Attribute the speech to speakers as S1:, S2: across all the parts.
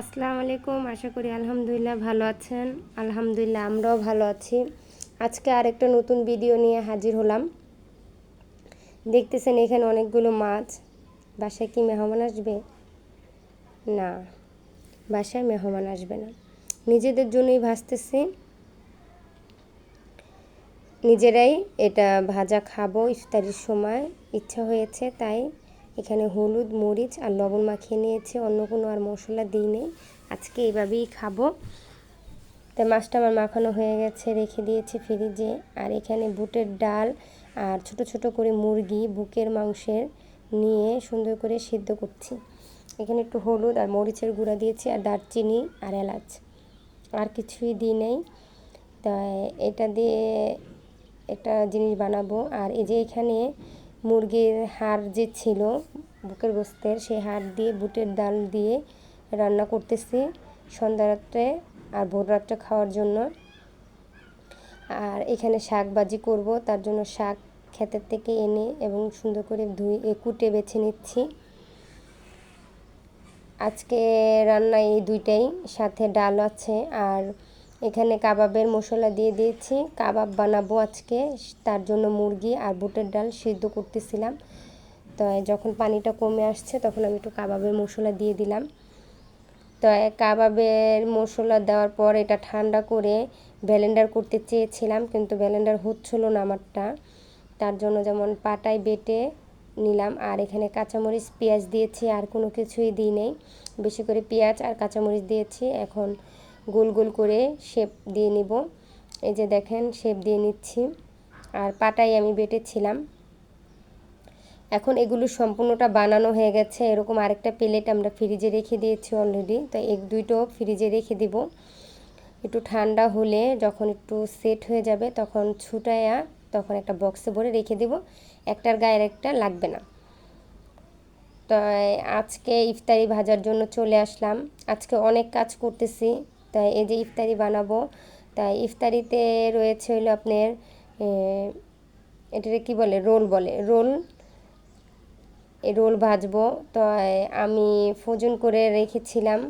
S1: আসসালামু আলাইকুম, আশা করি আলহামদুলিল্লাহ ভালো আছেন। আলহামদুলিল্লাহ আমরাও ভালো আছি। আজকে আরেকটা নতুন ভিডিও নিয়ে হাজির হলাম। দেখতেছেন এখানে অনেকগুলো মাছ। বাসায় কি মেহমান আসবে? না, বাসায় মেহমান আসবে না। নিজেদের জন্যই ভাজতেছি। নিজেরাই এটা ভাজা খাব, ইফতারির সময়। ইচ্ছা হয়েছে, তাই এখানে হলুদ, মরিচ আর লবণ মাখিয়ে নিয়েছে। অন্য কোনো আর মশলা দিই নেই। আজকে এইভাবেই খাব। তাই মাছটা আমার মাখানো হয়ে গেছে, রেখে দিয়েছি ফ্রিজে। আর এখানে বুটের ডাল আর ছোট ছোট করে মুরগি বুকের মাংসের নিয়ে সুন্দর করে সিদ্ধ করছি। এখানে একটু হলুদ আর মরিচের গুঁড়া দিয়েছি আর দারচিনি আর এলাচ। আর কিছুই দিই নেই। তাই এটা দিয়ে একটা জিনিস বানাবো। আর এই যে এখানে মুরগির হাড় যে ছিল, বুকের গোস্তের, সেই হাড় দিয়ে, বুটের ডাল দিয়ে রান্না করতেছি সন্ধ্যা রাত্রে আর ভোর রাত্রে খাওয়ার জন্য। আর এখানে শাক বাজি করব, তার জন্য শাক ক্ষেতের থেকে এনে এবং সুন্দর করে ধুয়ে কুটে বেছে নিচ্ছি। আজকে রান্না এই দুইটাই, সাথে ডাল আছে আর এখানে কাবাবের মশলা দিয়ে দিয়েছি। কাবাব বানাবো আজকে। তার জন্য মুরগি আর বুটের ডাল সিদ্ধ করতেছিলাম। তো যখন পানিটা কমে আসছে, তখন আমি একটু কাবাবের মশলা দিয়ে দিলাম। তো কাবাবের মশলা দেওয়ার পর এটা ঠান্ডা করে ব্যালেন্ডার করতে চেয়েছিলাম, কিন্তু ব্যালেন্ডার হচ্ছিল না আমারটা। তার জন্য যেমন পাটায় বেটে নিলাম, আর এখানে কাঁচামরিচ, পেঁয়াজ দিয়েছি, আর কোনো কিছুই দিই নেই। বেশি করে পেঁয়াজ আর কাঁচামরিচ দিয়েছি। এখন গোল গোল করে শেপ দিয়ে নিব। এই যে দেখেন, শেপ দিয়ে নিচ্ছি। আর পাটাই আমি বেটেছিলাম। এখন এগুলো সম্পূর্ণটা বানানো হয়ে গেছে। এরকম আরেকটা প্লেট আমরা ফ্রিজে রেখে দিয়েছি অলরেডি তো এক দুইটো ফ্রিজে রেখে দিব। একটু ঠান্ডা হলে যখন একটু সেট হয়ে যাবে, তখন ছুটায়া তখন একটা বক্সে ভরে রেখে দিব। একটার গায়ের একটা লাগবে না। তো আজকে ইফতারি ভাজার জন্য চলে আসলাম। আজকে অনেক কাজ করতেছি। তাই এই যে ইফতারি বানাবো, তাই ইফতারিতে রয়েছে হলো আপনার এটাকে কি বলে, রোল বলে, রোল রোল ভাজবো। তো আমি ফোজন করে রেখেছিলাম,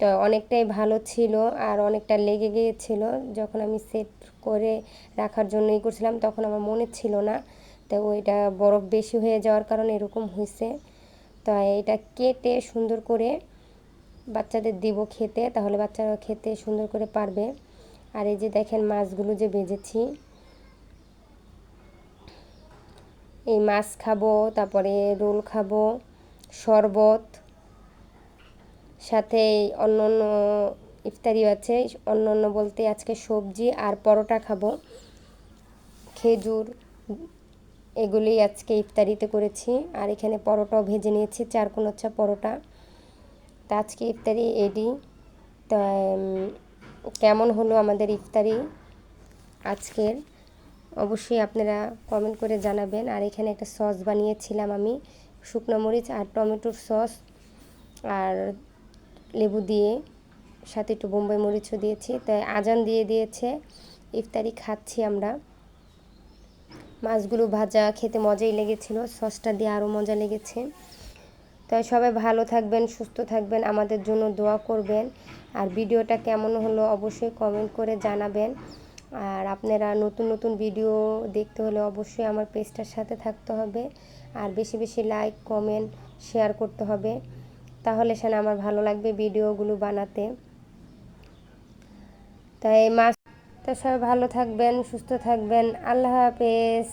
S1: তো অনেকটাই ভালো ছিল আর অনেকটা লেগে গিয়েছিল। যখন আমি সেট করে রাখার জন্যই করছিলাম, তখন আমার মনে ছিল না, তো ওইটা বরফ বেশি হয়ে যাওয়ার কারণে এরকম হয়েছে তো এটা কেটে সুন্দর করে বাচ্চাদের দিব খেতে, তাহলে বাচ্চারা খেতে সুন্দর করে পারবে। আর এই যে দেখেন মাছগুলো যে ভেজেছি। এই মাছ খাব, তারপরে রোল খাব, শরবত, সাথে অন্য অন্য ইফতারিও আছে। অন্য অন্য বলতে আজকে সবজি আর পরোটা খাব। খেজুর এগুলি আজকে ইফতারিতে করেছি। আর এখানে পরোটাও ভেজে নিয়েছি, চার কোনোচ্ছা পরোটা। তা আজকে ইফতারি এডি তা কেমন হলো আমাদের ইফতারি? আজকের, অবশ্যই আপনারা কমেন্ট করে জানাবেন। আর এখানে একটা সস বানিয়েছিলাম আমি, শুকনো মরিচ আর টমেটোর সস আর লেবু দিয়ে। সাথে একটু বোম্বাই মরিচও দিয়েছি। তাই আজান দিয়ে দিয়েছে। ইফতারি খাচ্ছি আমরা। মাছগুলো ভাজা, খেতে মজাই লেগেছিল। সসটা দিয়ে আরও মজা লেগেছে। তাই সবাই ভালো থাকবেন, সুস্থ থাকবেন, আমাদের জন্য দোয়া করবেন। আর ভিডিওটা কেমন হলো অবশ্যই কমেন্ট করে জানাবেন। আর আপনারা নতুন নতুন ভিডিও দেখতে হলে অবশ্যই আমার পেজটার সাথে থাকতে হবে। আর বেশি বেশি লাইক কমেন্ট শেয়ার করতে হবে। তাহলে সেখানে আমার ভালো লাগবে ভিডিওগুলো বানাতে। তাই মাস তা সবাই ভালো থাকবেন, সুস্থ থাকবেন। আল্লাহ হাফেজ।